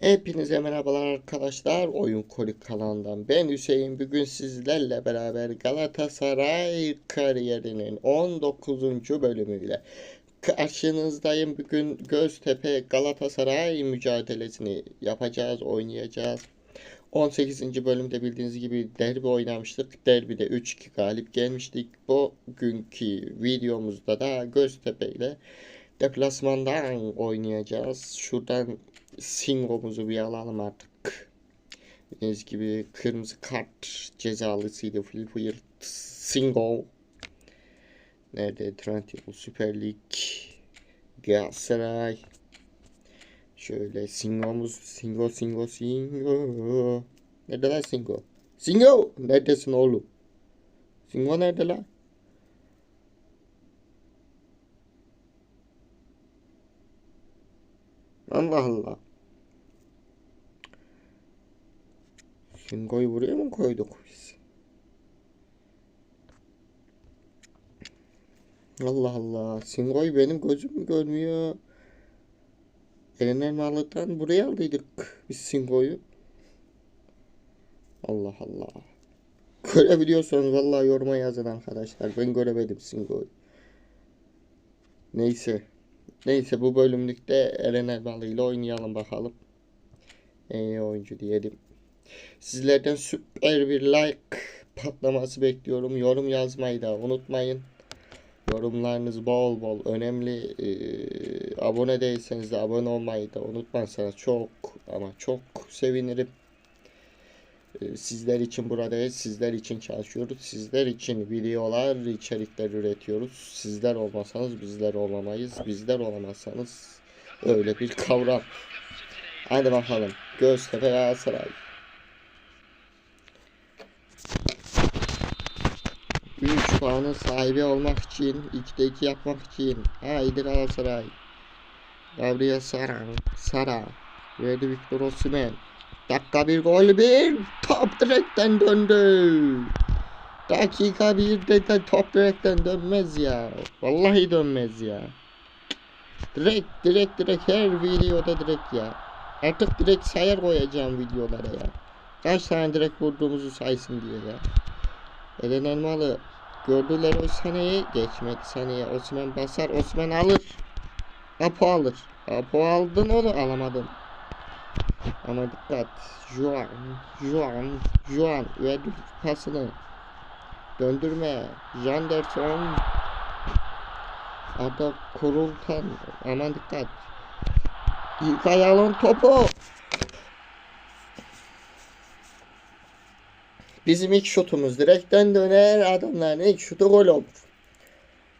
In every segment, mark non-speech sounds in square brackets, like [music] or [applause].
Hepinize merhabalar arkadaşlar. Oyun Kolik kanalından ben Hüseyin. Bugün sizlerle beraber Galatasaray kariyerinin 19. bölümüyle karşınızdayım. Bugün Göztepe Galatasaray mücadelesini yapacağız, oynayacağız. 18. bölümde bildiğiniz gibi derbi oynamıştık. Derbide 3-2 galip gelmiştik. Bugünkü videomuzda da Göztepe ile deplasmandan oynayacağız. Şuradan Singo'muzu bir alalım artık. Bildiğiniz gibi kırmızı kart cezalısıydı Phil Singo. Nerede? Trendyol Süper Lig. Galatasaray. Şöyle Singo'muz. Singo, Singo, Singo. Nerede lan Singo? Singo! Neredesin oğlum? Singo nerede lan? Allah Allah. Singo'yu buraya mı koyduk biz? Allah Allah. Singo'yu benim gözüm mü görmüyor? Erenel Malık'tan buraya aldıydık biz Singo'yu. Allah Allah. Görebiliyorsanız vallahi yoruma yazın arkadaşlar. Ben göremedim Singo'yu. Neyse. Neyse bu bölümlükte Eren Elmalı ile oynayalım bakalım. En iyi oyuncu diyelim. Sizlerden süper bir like patlaması bekliyorum. Yorum yazmayı da unutmayın. Yorumlarınız bol bol önemli. Ee, abone değilseniz de abone olmayı da unutmazsanız çok ama çok sevinirim. Ee, sizler için buradayız. Sizler için çalışıyoruz. Sizler için videolar, içerikler üretiyoruz. Sizler olmasanız bizler olamayız. Bizler olamazsanız öyle bir kavram. Hadi bakalım. Göztepe Galatasaray. 3 puanın sahibi olmak için, 2'de 2 yapmak için. Haydi Galatasaray. Gabriel Sara, Sara. Verdi Victor Osimhen. Dakika bir gol bir. Top direkten döndü. Dakika bir de, top direkten dönmez ya. Vallahi dönmez ya. Direkt direkt direkt her videoda direkt ya. Artık direkt sayar koyacağım videolara ya. Kaç tane direkt vurduğumuzu saysın diye ya. Eren Elmalı gördüler o seneyi geçmedi seneye Osman basar Osman alır. Apo alır. Apo aldın onu alamadın. Ama dikkat. Juan, Juan, Juan verdi pasını. Döndürme. Janderson. Ada Kurultan. Aman dikkat. İlkay alın topu. Bizim ilk şutumuz direkten döner. Adamların ilk şutu gol olur.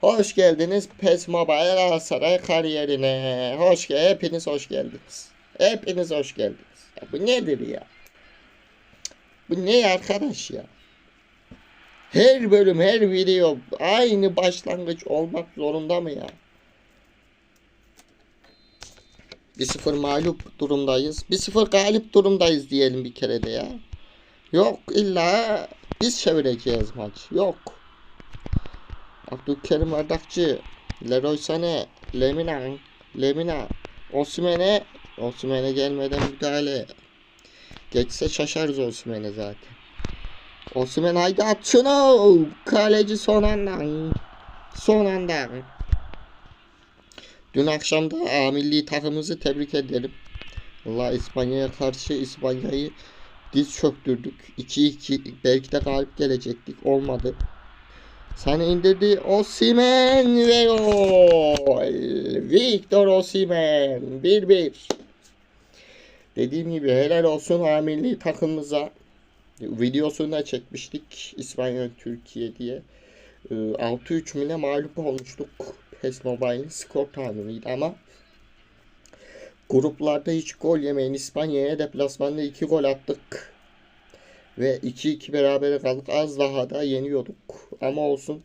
Hoş geldiniz PES Mobile Galatasaray kariyerine. Hoş gel, hepiniz hoş geldiniz. Hepiniz hoş geldiniz. Ya bu nedir ya? Bu ne arkadaş ya? Her bölüm, her video aynı başlangıç olmak zorunda mı ya? 1-0 mağlup durumdayız. 1-0 galip durumdayız diyelim bir kere de ya. Yok illa biz çevireceğiz maç. Yok. Abdülkerim Bardakçı, Leroy Sané, Lemina, Lemina, Osimhen'e, Osimhen'e gelmeden müdahale. Geçse şaşarız Osimhen'e zaten. Osimhen haydi at şunu. Kaleci son anda. Son anda. Dün akşam da milli takımımızı tebrik edelim. Allah İspanya'ya karşı İspanya'yı diz çöktürdük. 2-2 belki de galip gelecektik. Olmadı. Sana indirdi Osimen ve gol. Victor Osimen 1-1. Dediğim gibi helal olsun A milli takımımıza. Videosunu da çekmiştik İspanya Türkiye diye. 6-3 mile mağlup olmuştuk. PES Mobile'in skor tahminiydi ama gruplarda hiç gol yemeyen İspanya'ya deplasmanda 2 gol attık. Ve 2-2 beraber kaldık. Az daha da yeniyorduk. Ama olsun.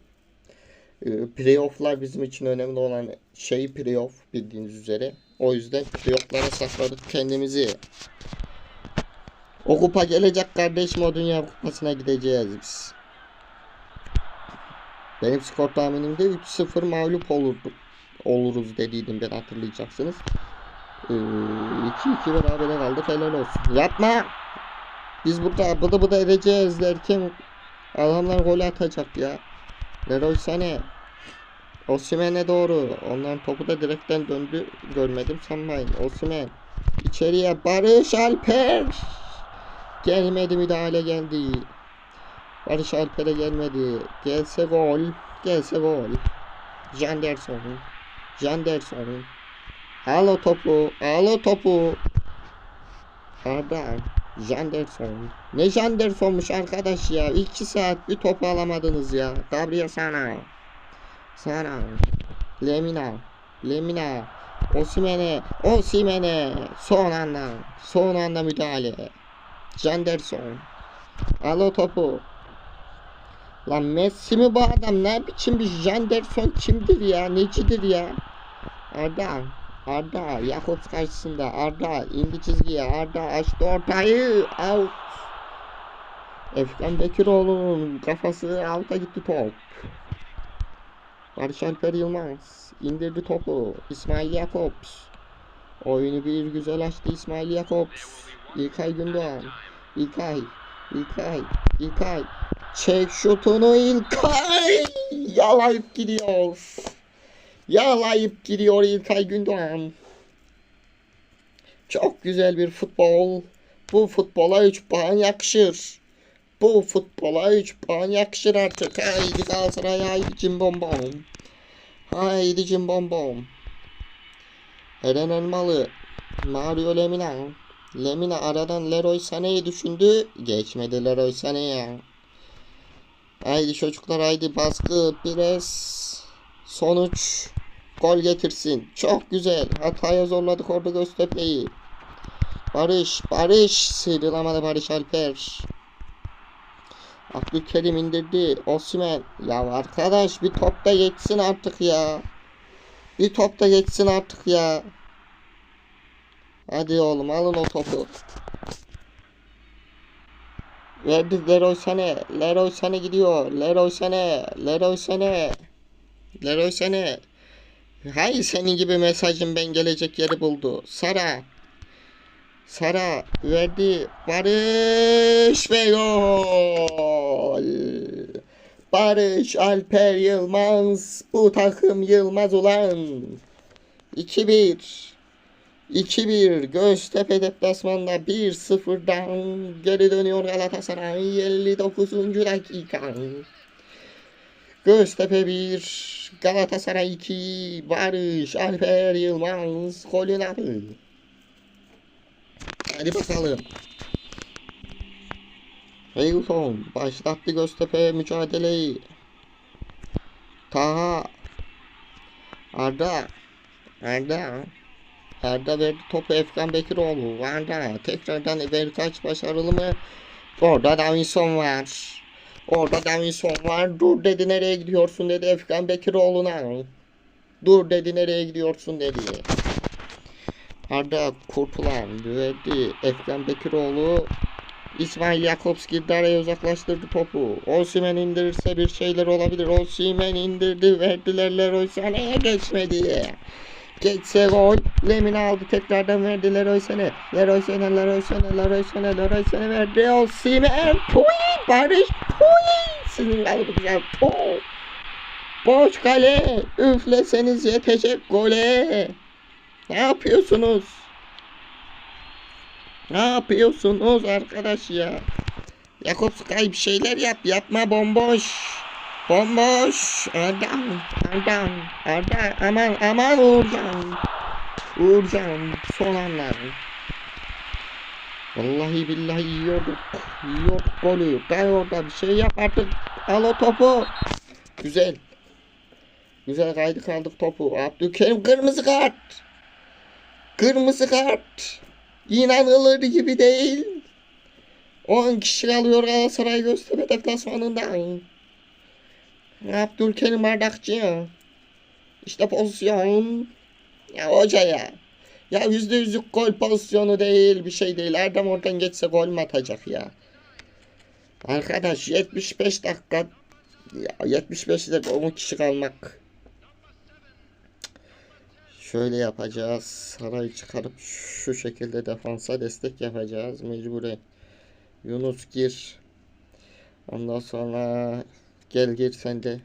E, playoff'lar bizim için önemli olan şey playoff bildiğiniz üzere. O yüzden playoff'lara sakladık kendimizi. O kupa gelecek kardeşim o dünya kupasına gideceğiz biz. Benim skor tahminimde 3-0 mağlup olurduk. Oluruz dediydim ben hatırlayacaksınız. Ee, 2-2 berabere kaldık helal olsun. Yapma. Biz burada bıdı bıdı edeceğiz derken adamlar gol atacak ya. Leroy Sané. Osimhen'e doğru. Onların topu da direkten döndü. Görmedim sanmayın. Osimhen. İçeriye Barış Alper. Gelmedi müdahale geldi. Barış Alper'e gelmedi. Gelse gol. Gelse gol. Janderson. Janderson. Al o topu. Al o topu. Arda. Janderson. Ne Janderson'muş arkadaş ya. İki saat bir topu alamadınız ya. Gabriel sana. Sana. Lemina. Lemina. Osimhen'e. Osimhen'e. Son anda. Son anda müdahale. Janderson. Al o topu. Lan Messi mi bu adam? Ne biçim bir Janderson kimdir ya? Necidir ya? Arda. Arda. Jakobs karşısında. Arda. indi çizgiye. Arda açtı ortayı. Out. Efkan Bekiroğlu'nun kafası alta gitti top. Barış Alper Yılmaz indirdi topu. İsmail Jakobs. Oyunu bir güzel açtı İsmail Jakobs. İlkay Gündoğan. İlkay. İlkay. İlkay. Çek şutunu İlkay. Yalayıp gidiyor. Yalayıp gidiyor İlkay Gündoğan. Çok güzel bir futbol. Bu futbola 3 puan yakışır. Bu futbola 3 puan yakışır artık. Haydi Galatasaray haydi cimbom bom. Haydi cimbom bom. Eren Elmalı. Mario Lemina. Lemina aradan Leroy Sané'yi düşündü. Geçmedi Leroy Sané'ye. Haydi çocuklar haydi baskı biraz sonuç gol getirsin. Çok güzel. Hataya zorladık orada Göztepe'yi. Barış, Barış sıyrılamadı Barış Alper. Abdülkerim indirdi. Osimhen. Ya arkadaş bir top da geçsin artık ya. Bir top da geçsin artık ya. Hadi oğlum alın o topu. Verdi Leroy Sané. Leroy Sané gidiyor. Leroy Sané. Leroy Sané. Leroy Sané. Hay senin gibi mesajın ben gelecek yeri buldu. Sara. Sara verdi. Barış ve gol. Barış Alper Yılmaz. Bu takım Yılmaz ulan. 2-1. 2-1 Göztepe deplasmanda 1-0'dan geri dönüyor Galatasaray 59. dakika. Göztepe 1 Galatasaray 2 Barış Alper Yılmaz golün atı. Hadi bakalım. Hilton başlattı Göztepe mücadeleyi. Taha Arda Arda Arda verdi topu Efkan Bekiroğlu. Arda tekrardan Berkaç başarılı mı? Orada Davinson var. Orada Davinson var. Dur dedi nereye gidiyorsun dedi Efkan Bekiroğlu'na. Dur dedi nereye gidiyorsun dedi. Arda kurtulan verdi Efkan Bekiroğlu. İsmail Jakobs girdi araya uzaklaştırdı topu. Osimhen indirirse bir şeyler olabilir. Osimhen indirdi verdiler Leroy Sané'ye geçmedi. Geçse gol. Lemina aldı tekrardan verdi Leroy Sané. Leroy Sané, Leroy Sané, Leroy Sané, Leroy Sané verdi. Osimhen. Puy. Barış. Puy. Sizin kalıbınıza. Puy. Boş kale. Üfleseniz yetecek gole. Ne yapıyorsunuz? Ne yapıyorsunuz arkadaş ya? Yakup Sky bir şeyler yap. Yapma bomboş. Bomboş. Erdem. Erdem. Erdem. Aman aman Uğurcan. Uğurcan. Son anlar. Vallahi billahi yiyorduk. Yiyorduk golü. Gel orada bir şey yap artık. Al o topu. Güzel. Güzel kaydı kaldık topu. Abdülkerim kırmızı kart. Kırmızı kart. İnanılır gibi değil. 10 kişi kalıyor Galatasaray Göztepe deplasmanından. Abdülkerim Bardakçı. İşte pozisyon. Ya hoca ya. Ya yüzde yüzlük gol pozisyonu değil bir şey değil. Erdem oradan geçse gol mü atacak ya? Arkadaş 75 dakika ya 75 dakika 10 kişi kalmak. Şöyle yapacağız. Sarayı çıkarıp şu şekilde defansa destek yapacağız mecburen. Yunus gir. Ondan sonra gel gir sen de.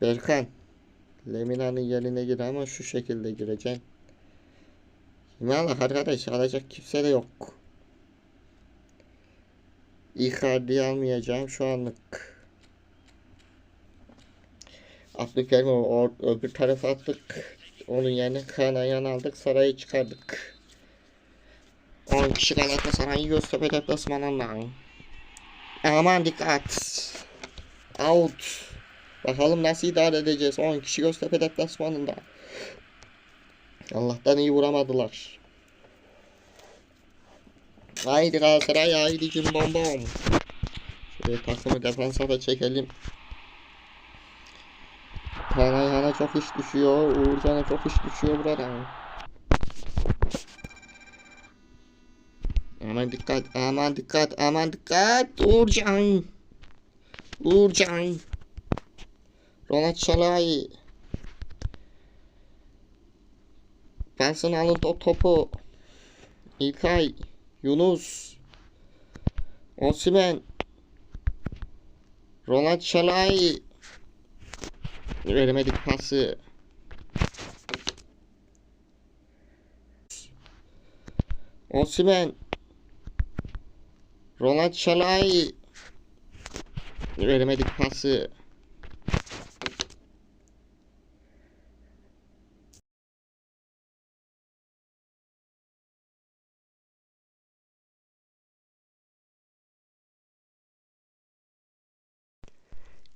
Berkan. Lemina'nın yerine gir ama şu şekilde gireceksin. Himalak arkadaş alacak kimse de yok. Icardi'yi almayacağım şu anlık. Abdülkerim'i o öbür tarafa attık. Onun yerine Kanayan aldık. Sarayı çıkardık. 10 kişi Galatasaray'ı Göztepe deplasmanından. Aman dikkat. Out. Bakalım nasıl idare edeceğiz. 10 kişi Göztepe deplasmanında. Allah'tan iyi vuramadılar. Haydi Galatasaray haydi cim bom. Şöyle takımı defansa da çekelim. Kanayhan'a çok iş düşüyor. Uğurcan'a çok iş düşüyor buradan. Aman dikkat, aman dikkat, aman dikkat. Uğurcan. Uğurcan. Ronald Şalay. Basın alın o topu. İlkay. Yunus. Osimen. Ronald Şalay. Veremedik pası. Osimen. Ronald Şalay. Veremedik pası.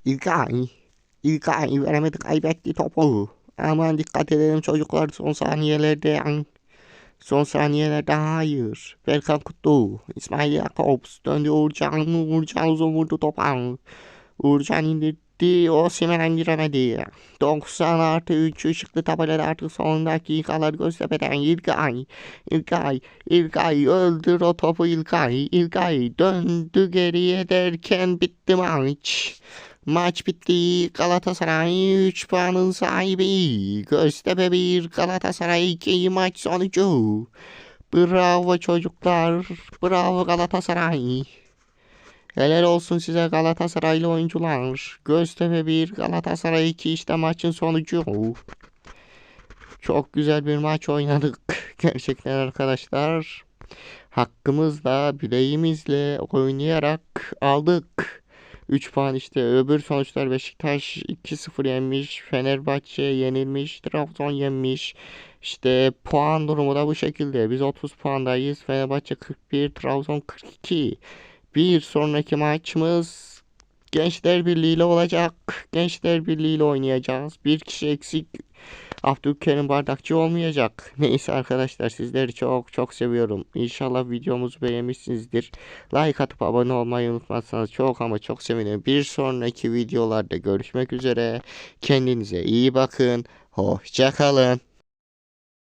İlkay. İlkay veremedik kaybetti topu. Aman dikkat edelim çocuklar son saniyelerde. Son saniyelerde hayır. Berkan Kutlu. İsmail Yakobs. Döndü Uğurcan. Uğurcan uzun vurdu topa. Uğurcan indirdi. O Simen'en giremedi. 90 artı 3 ışıklı tabelada artık son dakikalar Göztepe'den İlkay. İlkay. İlkay öldür o topu İlkay. İlkay döndü geriye derken bitti maç. Maç bitti. Galatasaray 3 puanın sahibi. Göztepe 1, Galatasaray 2 maç sonucu. Bravo çocuklar. Bravo Galatasaray. Helal olsun size Galatasaraylı oyuncular. Göztepe 1, Galatasaray 2 işte maçın sonucu. Çok güzel bir maç oynadık. [laughs] Gerçekten arkadaşlar. Hakkımızla, bileğimizle oynayarak aldık. 3 puan işte öbür sonuçlar Beşiktaş 2-0 yenmiş, Fenerbahçe yenilmiş, Trabzon yenmiş. İşte puan durumu da bu şekilde. Biz 30 puandayız. Fenerbahçe 41, Trabzon 42. Bir sonraki maçımız Gençler Birliği ile olacak. Gençler Birliği ile oynayacağız. Bir kişi eksik. Abdülkerim Bardakçı olmayacak. Neyse arkadaşlar sizleri çok çok seviyorum. İnşallah videomuzu beğenmişsinizdir. Like atıp abone olmayı unutmazsanız çok ama çok sevinirim. Bir sonraki videolarda görüşmek üzere. Kendinize iyi bakın. Hoşçakalın.